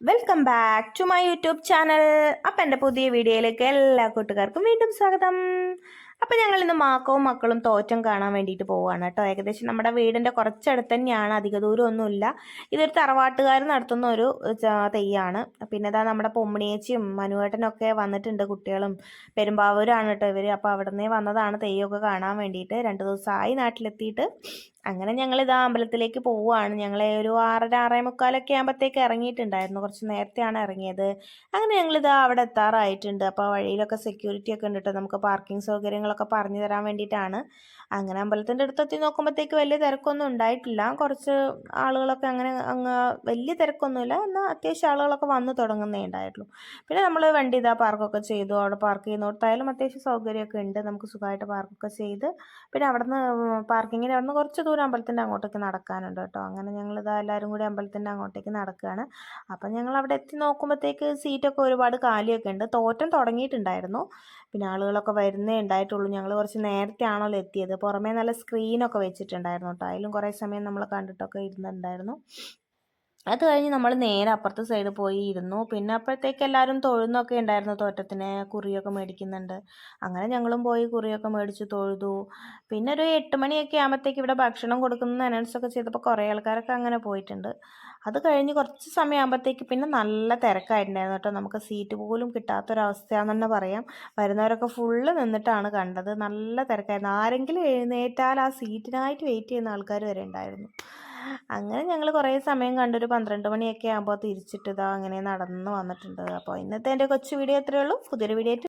Welcome back to my YouTube channel അപ്പം എന്റെ പുതിയ വീഡിയോയിലേക്ക് എല്ലാ കൂട്ടുകാർക്കും വീണ്ടും സ്വാഗതം. അപ്പം ഞങ്ങൾ ഇന്ന് മാക്കവും മക്കളും തോറ്റം കാണാൻ വേണ്ടിയിട്ട് പോവുകയാണ് കേട്ടോ. ഏകദേശം നമ്മുടെ വീടിന്റെ കുറച്ചടുത്ത് തന്നെയാണ് അധിക ദൂരമൊന്നുമില്ല. ഇതൊരു തറവാട്ടുകാർ നടത്തുന്ന ഒരു തെയ്യാണ്. പിന്നെ ഇതാ നമ്മുടെ പൊമ്മിണിയേച്ചിയും മനുവേട്ടനൊക്കെ വന്നിട്ടുണ്ട് കുട്ടികളും. പെരുമ്പാവൂരാണ് കേട്ടോ ഇവർ അപ്പോൾ അവിടെ നിന്നേ വന്നതാണ് തെയ്യമൊക്കെ കാണാൻ വേണ്ടിയിട്ട് രണ്ട് ദിവസമായി നാട്ടിലെത്തിയിട്ട്. അങ്ങനെ ഞങ്ങൾ ഇതാ അമ്പലത്തിലേക്ക് പോവുകയാണ് ഞങ്ങൾ ഒരു ആറര ആറേ മുക്കാലൊക്കെ ആകുമ്പോഴത്തേക്ക് ഇറങ്ങിയിട്ടുണ്ടായിരുന്നു. കുറച്ച് നേരത്തെയാണ് ഇറങ്ങിയത്. അങ്ങനെ ഞങ്ങളിതാ അവിടെ എത്താറായിട്ടുണ്ട്. അപ്പോൾ വഴിയിലൊക്കെ സെക്യൂരിറ്റി ഒക്കെ ഉണ്ട് കേട്ടോ. നമുക്ക് പാർക്കിംഗ് സൗകര്യങ്ങളൊക്കെ പറഞ്ഞു തരാൻ വേണ്ടിയിട്ടാണ്. അങ്ങനെ അമ്പലത്തിന്റെ അടുത്തെത്തി നോക്കുമ്പോഴത്തേക്ക് വലിയ തിരക്കൊന്നും ഉണ്ടായിട്ടില്ല. കുറച്ച് ആളുകളൊക്കെ അങ്ങനെ അങ്ങ് വലിയ തിരക്കൊന്നുമില്ല. എന്നാൽ അത്യാവശ്യം ആളുകളൊക്കെ വന്നു തുടങ്ങുന്നേ ഉണ്ടായിട്ടുള്ളൂ. പിന്നെ നമ്മൾ വണ്ടി ഇതാ പാർക്കൊക്കെ ചെയ്തു. അവിടെ പാർക്ക് ചെയ്യുന്നിടത്തായാലും അത്യാവശ്യം സൗകര്യമൊക്കെ ഉണ്ട്. നമുക്ക് സുഖമായിട്ട് പാർക്കൊക്കെ ചെയ്ത്. പിന്നെ അവിടുന്ന് പാർക്കിങ്ങിന് അവിടുന്ന് കുറച്ച് ദൂരം അമ്പലത്തിന്റെ അങ്ങോട്ടേക്ക് നടക്കാനുണ്ട് കേട്ടോ. അങ്ങനെ ഞങ്ങളിതാ എല്ലാവരും കൂടി അമ്പലത്തിന്റെ അങ്ങോട്ടേക്ക് നടക്കുകയാണ്. അപ്പം ഞങ്ങൾ അവിടെ എത്തി നോക്കുമ്പോഴത്തേക്ക് സീറ്റൊക്കെ ഒരുപാട് കാലിയൊക്കെ ഉണ്ട്. തോറ്റം തുടങ്ങിയിട്ടുണ്ടായിരുന്നു. പിന്നെ ആളുകളൊക്കെ വരുന്നേ ഉണ്ടായിട്ടുള്ളൂ. ഞങ്ങൾ കുറച്ച് നേരത്തെ ആണല്ലോ എത്തിയത്. പുറമേ നല്ല സ്ക്രീനൊക്കെ വെച്ചിട്ടുണ്ടായിരുന്നു കേട്ടോ. അതിലും കുറേ സമയം നമ്മൾ കണ്ടിട്ടൊക്കെ ഇരുന്നുണ്ടായിരുന്നു അത് കഴിഞ്ഞ് നമ്മൾ നേരെ അപ്പുറത്തെ സൈഡ് പോയി ഇരുന്നു. പിന്നെ അപ്പോഴത്തേക്ക് എല്ലാവരും തൊഴുന്നൊക്കെ ഉണ്ടായിരുന്നു തോറ്റത്തിന്. കുറിയൊക്കെ മേടിക്കുന്നുണ്ട്. അങ്ങനെ ഞങ്ങളും പോയി കുറിയൊക്കെ മേടിച്ച് തൊഴുതു. പിന്നെ ഒരു എട്ട് മണിയൊക്കെ ആകുമ്പോഴത്തേക്ക് ഇവിടെ ഭക്ഷണം കൊടുക്കുന്ന അനൗൺസൊക്കെ ചെയ്തപ്പോൾ കുറേ ആൾക്കാരൊക്കെ അങ്ങനെ പോയിട്ടുണ്ട്. അത് കഴിഞ്ഞ് കുറച്ച് സമയമാകുമ്പോഴത്തേക്ക് പിന്നെ നല്ല തിരക്കായിട്ടുണ്ടായിരുന്നു കേട്ടോ. നമുക്ക് സീറ്റ് പോലും കിട്ടാത്തൊരവസ്ഥയാണെന്ന് തന്നെ പറയാം. വരുന്നവരൊക്കെ ഫുള്ള് നിന്നിട്ടാണ് കണ്ടത്. നല്ല തിരക്കായിരുന്നു. ആരെങ്കിലും എഴുന്നേറ്റാൽ ആ സീറ്റിനായിട്ട് വെയിറ്റ് ചെയ്യുന്ന ആൾക്കാർ വരെ ഉണ്ടായിരുന്നു. അങ്ങനെ ഞങ്ങൾ കുറേ സമയം കണ്ടൊരു പന്ത്രണ്ട് മണിയൊക്കെ ആകുമ്പോൾ തിരിച്ചിട്ട് ഇതാ അങ്ങനെ നടന്ന് വന്നിട്ടുണ്ട്. അപ്പോൾ ഇന്നത്തെ എന്റെ കൊച്ചു വീഡിയോ എത്രയേ ഉള്ളൂ. പുതിയൊരു വീഡിയോ